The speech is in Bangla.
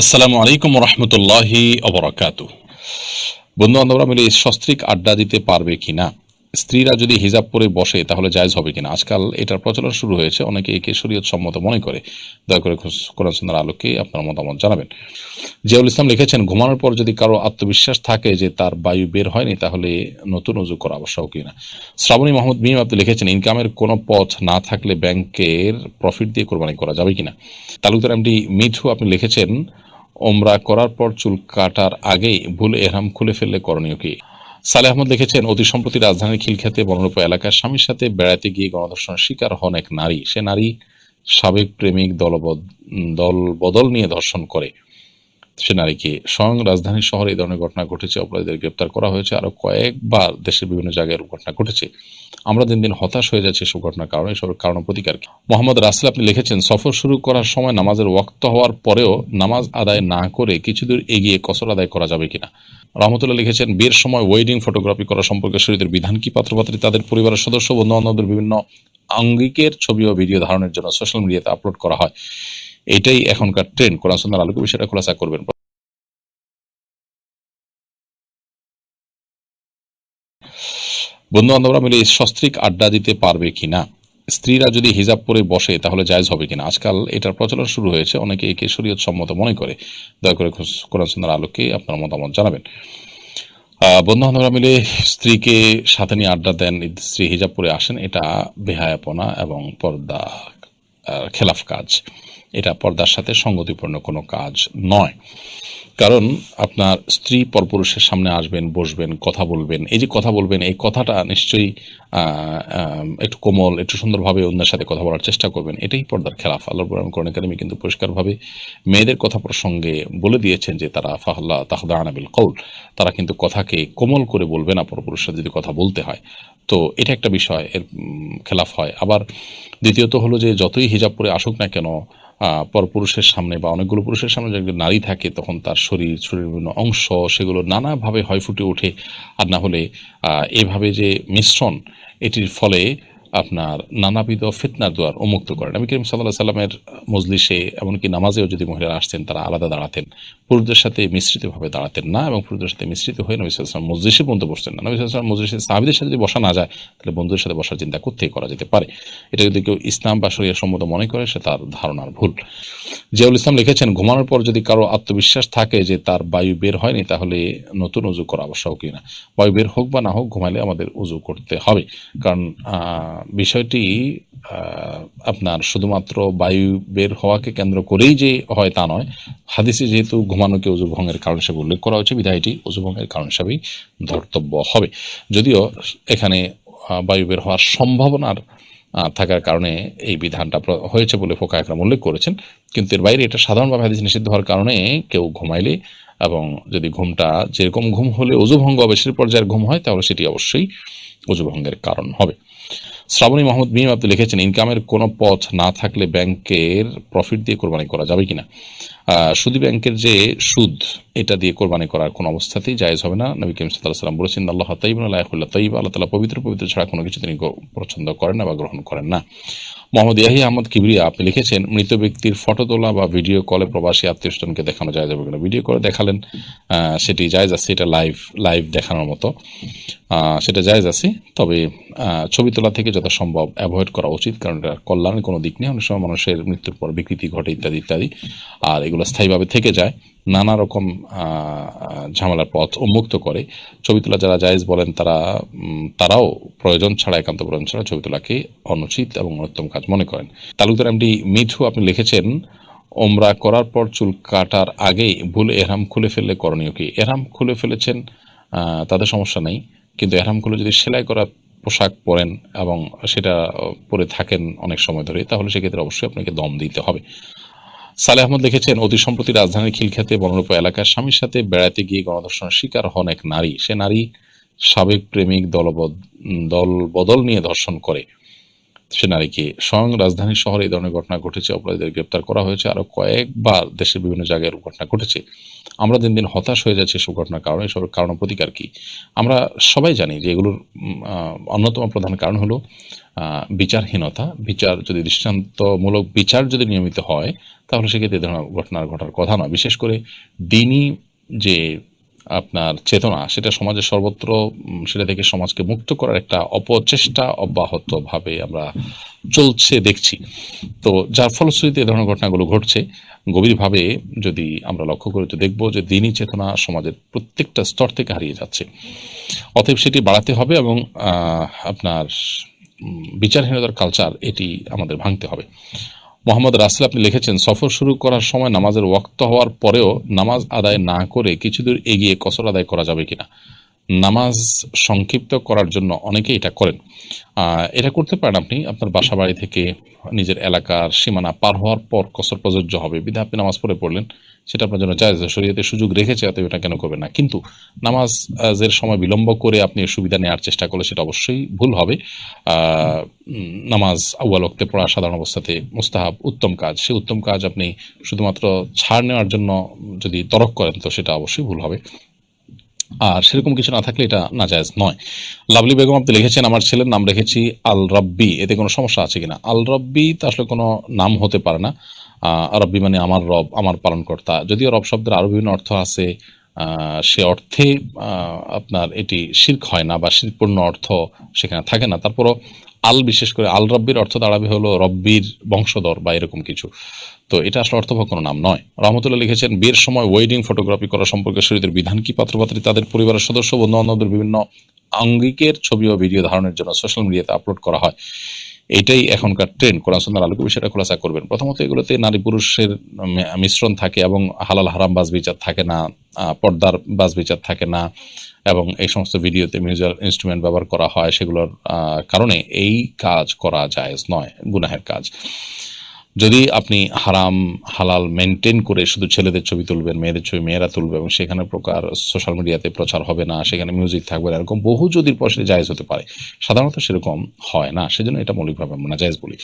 আসসালামু আলাইকুম রহমতুল্লাহি অবরাকাত বন্ধু বান্ধবরা, মিলে সস্ত্রিক আড্ডা দিতে পারবে কিনা? স্ত্রীরা যদি হিজাব পরে বসে, তাহলে জায়জ হবে কিনা? আজকাল এটার প্রচলন শুরু হয়েছে, অনেকে একে শরীয়ত সম্মত মনে করে। দয়া করে কোরআন সুন্নাহর আলোকে আপনার মতামত জানাবেন। জিয়াউল ইসলাম লিখেছেন, ঘুমানোর পর যদি কারও আত্মবিশ্বাস থাকে যে তার বায়ু বের হয়নি, তাহলে নতুন উজু করা আবশ্যক কিনা? শ্রাবণী মোহাম্মদ মিম আপনি লিখেছেন, ইনকামের কোনো পথ না থাকলে ব্যাংকের প্রফিট দিয়ে কোরবানি করা যাবে কিনা? তালুকদার এমডি মিঠু আপনি লিখেছেন ওমরা করার পর চুল কাটার আগেই ভুল এহরাম খুলে ফেললে করণীয় কি? সালে আহমদ লিখেছেন, অতি সম্প্রতি রাজধানীর খিলখ্যাতে বনরূপ এলাকার স্বামীর সাথে বেড়াতে গিয়ে গণধর্ষণের শিকার হন এক নারী। সে নারী সাবেক প্রেমিক দলবদ দল বদল নিয়ে ধর্ষণ করে। সে নারীকে স্বয়ং রাজধানী শহরে এই ধরনের ঘটনা ঘটেছে, অপরাধীদের গ্রেপ্তার করা হয়েছে, আরও কয়েকবার দেশের বিভিন্ন জায়গায় ঘটনা ঘটেছে। আমরা দিন দিন হতাশ হয়ে যাচ্ছে এসব ঘটনার কারণে এসবের কারণ প্রতিকার মোহাম্মদ রাসেল, আপনি লিখেছেন, সফর শুরু করার সময় নামাজের ওয়াক্ত হওয়ার পরেও নামাজ আদায় না করে কিছু দূর এগিয়ে কসর আদায় করা যাবে কিনা? রহমতুল্লাহ লিখেছেন, বিয়ের সময় ওয়েডিং, ফটোগ্রাফি করা সম্পর্কে শরীরের বিধান কি? পাত্রপাত্রী তাদের পরিবারের সদস্য বন্ধু বান্ধবদের বিভিন্ন আঙ্গিকের ছবি ও ভিডিও ধারণের জন্য সোশ্যাল মিডিয়াতে আপলোড করা হয়। এটাই এখনকার ট্রেন্ড কোরআন সুন্নাহর আলোকে বিষয়টা খোলাসা করবেন। বন্ধু বান্ধবরা মিলে সস্ত্রিক আড্ডা দিতে পারবে কিনা? স্ত্রীরা যদি হিজাব পরে বসে, তাহলে জায়জ হবে কিনা? আজকাল এটার প্রচলন শুরু হয়েছে। অনেকে একে শরীয়ত সম্মত মনে করে। দয়া করে কোরআন সুন্নাহর আলোকে আপনার মতামত জানাবেন। বন্ধু বান্ধবরা মিলে স্ত্রীকে সাথে নিয়ে আড্ডা দেন। স্ত্রী হিজাব পরে আসেন। এটা বেহায়াপনা এবং পর্দা খেলাফ কাজ। এটা পর্দার সাথে সঙ্গতিপূর্ণ কোনো কাজ নয়। কারণ আপনার স্ত্রী পরপুরুষের সামনে আসবেন, বসবেন, কথা বলবেন। এই যে কথা বলবেন, এই কথাটা নিশ্চয়ই একটু কোমল, একটু সুন্দরভাবে অন্যের সাথে কথা বলার চেষ্টা করবেন। এটাই পর্দার খেলাফ। আল্লাহ কোরআন একাডেমি কিন্তু পরিষ্কারভাবে মেয়েদের কথা প্রসঙ্গে বলে দিয়েছেন যে, তারা ফাহল্লা তাহদা আনাবিল কৌল তারা কিন্তু কথাকে কোমল করে বলবে না পরপুরুষের যদি কথা বলতে হয়। তো এটা একটা বিষয়, এর খেলাফ হয়। আবার দ্বিতীয়ত হলো যে, যতই হিজাব পরে আসুক না কেন পরপুরুষের সামনে বা অনেকগুলো পুরুষের সামনে যদি নারী থাকে, তখন তার শরীর, শরীরের বিভিন্ন অংশ সেগুলো নানাভাবে হয় ফুটে ওঠে। আর না হলে এভাবে যে মিশ্রণ, এটির ফলে আপনার নানাবিধ ফিতনার দুয়ার উন্মুক্ত করেন। নবী করিম সাল্লাহ সাল্লামের মজলিসে এমনকি নামাজেও যদি মহিলারা আসতেন, তারা আলাদা দাঁড়াতেন। পুরুষদের সাথে মিশ্রিতভাবে দাঁড়াতেন না এবং পুরুষদের সাথে মিশ্রিত হয়ে নবী সাল্লাম মজলিসে পর্যন্ত বসতেন না। নবী সাল্লাম মজলিসে সাহাবিদের সাথে যদি বসা না যায়, তাহলে বন্ধুদের সাথে বসার চিন্তা করতেই করা যেতে পারে? এটা যদি কেউ ইসলাম বা শরীর সম্মত মনে করে, সে তার ধারণার ভুল। জিয়াউল ইসলাম লিখেছেন, ঘুমানোর পর যদি কারও আত্মবিশ্বাস থাকে যে তার বায়ু বের হয়নি, তাহলে নতুন উজু করা আবশ্যক কিনা? বায়ু বের হোক বা না হোক, ঘুমাইলে আমাদের উজু করতে হবে। কারণ বিষয়টি আপনার শুধুমাত্র বায়ু বের হওয়াকে কেন্দ্র করেই যে হয় তা নয়, হাদিসে যেহেতু ঘুমানোকে ভঙ্গের কারণ হিসেবে উল্লেখ করা হয়েছে বিধায় এটি ভঙ্গের কারণ হিসাবেই ধর্তব্য হবে। যদিও এখানে বায়ু বের হওয়ার সম্ভাবনার থাকার কারণে এই বিধানটা হয়েছে বলে ফোকা একরাম উল্লেখ করেছেন। কিন্তু এর বাইরে এটা সাধারণভাবে হাদিস নিষিদ্ধ হওয়ার কারণে কেউ ঘুমাইলে এবং যদি ঘুমটা যেরকম ঘুম হলে অজুভঙ্গ অবশ্যই পর্যায়ের ঘুম হয়, তাহলে সেটি অবশ্যই অজুভঙ্গের কারণ হবে। শ্রাবণী মোহাম্মদ মিম আপনি লিখেছেন, ইনকামের কোনো পথ না থাকলে ব্যাংকের প্রফিট দিয়ে কোরবানি করা যাবে কিনা? সুদী ব্যাংকের যে সুদ, এটা দিয়ে কোরবানি করার কোনো অবস্থাতেই জায়েজ হবে না। নবী করিম সাল্লাহ সাল্লাম বলেছেন আল্লাহ তাইব আল্লাহ তাইব আল্লাহ তালা পবিত্র পবিত্র ছাড়া কোনো কিছু তিনি পছন্দ করেন না বা গ্রহণ করেন না। মোহাম্মদ ইয়াহি আহমদ কিবরিয়া, আপনি লিখেছেন, মৃত ব্যক্তির ফটো তোলা বা ভিডিও কলে প্রবাসী আত্মীয় স্বজনকে দেখানো যায় যাবে কিনা? ভিডিও করে দেখালেন সেটি জায়েজ আছে, এটা লাইভ লাইভ দেখানোর মতো। সেটা জায়েজ আছে, তবে ছবি তোলা থেকে যত সম্ভব অ্যাভয়েড করা উচিত, কারণ এটা কল্যাণের কোনো দিক নেই। অনেক সময় মানুষের মৃত্যুর পর বিকৃতি ঘটে, ইত্যাদি ইত্যাদি। আর এগুলো স্থায়ীভাবে থেকে যায়, নানা রকম ঝামেলার পথ উন্মুক্ত করে। ছবি তোলা যারা জায়েজ বলেন, তারা তারাও প্রয়োজন ছাড়া, একান্ত প্রয়োজন ছাড়া ছবি তোলাকে অনুচিত এবং অনুত্তম কাজ মনে করেন। তালুকদার এমডি মিঠু, আপনি লিখেছেন, ওমরা করার পর চুল কাটার আগেই ভুল এহরাম খুলে ফেললে করণীয় কি? এহরাম খুলে ফেলেছেন তাদের সমস্যা নেই। কিন্তু এহরাম খুলে যদি সেলাই করা পোশাক পরেন এবং সেটা পরে থাকেন অনেক সময় ধরে তাহলে সেক্ষেত্রে অবশ্যই আপনাকে দম দিতে হবে। সালে আহমদ লিখেছেন, অতি সম্প্রতি রাজধানীর খিলখ্যাতে বনরূপ এলাকার স্বামীর সাথে বেড়াতে গিয়ে গণধর্ষণের শিকার হন এক নারী। সে নারী সাবেক প্রেমিক দলবদ, দল বদল নিয়ে ধর্ষণ করে। সে নারীকে স্বয়ং রাজধানী শহরে এই ধরনের ঘটনা ঘটেছে, অপরাধীদের গ্রেপ্তার করা হয়েছে আরও কয়েকবার দেশের বিভিন্ন জায়গায় ঘটনা ঘটেছে। আমরা দিন দিন হতাশ হয়ে যাচ্ছি এসব ঘটনার কারণে এসবের কারণ প্রতিকার কী? আমরা সবাই জানি যে এগুলোর অন্যতম প্রধান কারণ হলো বিচারহীনতা। বিচার যদি দৃষ্টান্তমূলক বিচার যদি নিয়মিত হয়, তাহলে সেক্ষেত্রে এই ধরনের ঘটনার ঘটার কথা নয়। বিশেষ করে দিনই যে আপনার চেতনা, সেটা সমাজের সর্বত্র সেটা থেকে সমাজকে মুক্ত করার একটা অপচেষ্টা অব্যাহতভাবে আমরা চলছে, দেখছি। তো যার ফলশ্রুতিতে এ ধরনের ঘটনাগুলো ঘটছে, গভীরভাবে যদি আমরা লক্ষ্য করে তো দেখব যে দিনই চেতনা সমাজের প্রত্যেকটা স্তর থেকে হারিয়ে যাচ্ছে। অতএব সেটি বাড়াতে হবে এবং আপনার বিচারহীনতার কালচার এটি আমাদের ভাঙতে হবে। মোহাম্মদ রাসেল আপনি লিখেছেন, সফর শুরু করার সময় নামাজের ওয়াক্ত হওয়ার পরেও নামাজ আদায় না করে কিছুদূর এগিয়ে কসর আদায় করা যাবে কিনা? নামাজ সংক্ষিপ্ত করার জন্য অনেকে এটা করেন। এটা করতে পারেন আপনি, আপনার বাসা বাড়ি থেকে নিজের এলাকার সীমানা পার হওয়ার পর কসর প্রযোজ্য হবে। বিধা আপনি নামাজ পড়ে পড়লেন, সেটা আপনার জন্য জায়জ, শরীয়তে সুযোগ রেখেছে, অতএব এটা কেন করবেন না। কিন্তু নামাজের সময় বিলম্ব করে আপনি সুবিধা নেওয়ার চেষ্টা করলে সেটা অবশ্যই ভুল হবে। নামাজ আউয়াল ওক্তে পড়া সাধারণ অবস্থাতে মুস্তাহাব উত্তম কাজ। সে উত্তম কাজ আপনি শুধুমাত্র ছাড় নেওয়ার জন্য যদি তরক করেন, তো সেটা অবশ্যই ভুল হবে। আর সেরকম কিছু না থাকলে এটা না নাজায়জ নয়। লাভলি বেগম আপনি লিখেছেন, আমার ছেলের নাম রেখেছি আল রব্বি। এতে কোনো সমস্যা আছে কিনা? আল রব্বি তা আসলে কোনো নাম হতে পারে না। রব্বি মানে আমার রব, আমার পালনকর্তা। যদিও রব শব্দের আরও বিভিন্ন অর্থ আছে সে অর্থে আপনার এটি শির্ক হয় না বা শিরপূর্ণ অর্থ সেখানে থাকে না। তারপরও আল, বিশেষ করে আল রব্বির অর্থ দাঁড়াবে হলো রব্বির বংশধর বা এরকম কিছু। তো এটা আসলে অর্থবহ কোনো নাম নয়। রহমতুল্লাহ লিখেছেন, বিয়ের সময় ওয়েডিং ফটোগ্রাফি করা সম্পর্কে শরীরের বিধান কি? পাত্রপাত্রী তাদের পরিবারের সদস্য বন্ধু বান্ধবদের বিভিন্ন আঙ্গিকের ছবি ও ভিডিও ধারণের জন্য সোশ্যাল মিডিয়াতে আপলোড করা হয়। এটাই এখনকার ট্রেন্ড কোরআন সুন্দর আলোকে বিষয়টা খোলাসা করবেন। প্রথমত এগুলোতে নারী পুরুষের মিশ্রণ থাকে এবং হালাল হারাম বাজ বিচার থাকে না পর্দার বাজ বিচার থাকে না এবং এই সমস্ত ভিডিওতে মিউজিক্যাল ইনস্ট্রুমেন্ট ব্যবহার করা হয় সেগুলোর কারণে এই কাজ করা যায় নয়, গুনাহের কাজ। যদি আপনি হারাম, হালাল মেনটেন করে শুধু ছেলেদের ছবি তুলবেন, মেয়েদের ছবি মেয়েরা তুলবে এবং সেখানে প্রকার সোশ্যাল মিডিয়াতে প্রচার হবে না, সেখানে মিউজিক থাকবে এরকম বহু যদি পয়সা জায়জ হতে পারে, সাধারণত সেরকম হয় না। সেজন্য এটা মৌলিকভাবে আমরা জায়জ বলি।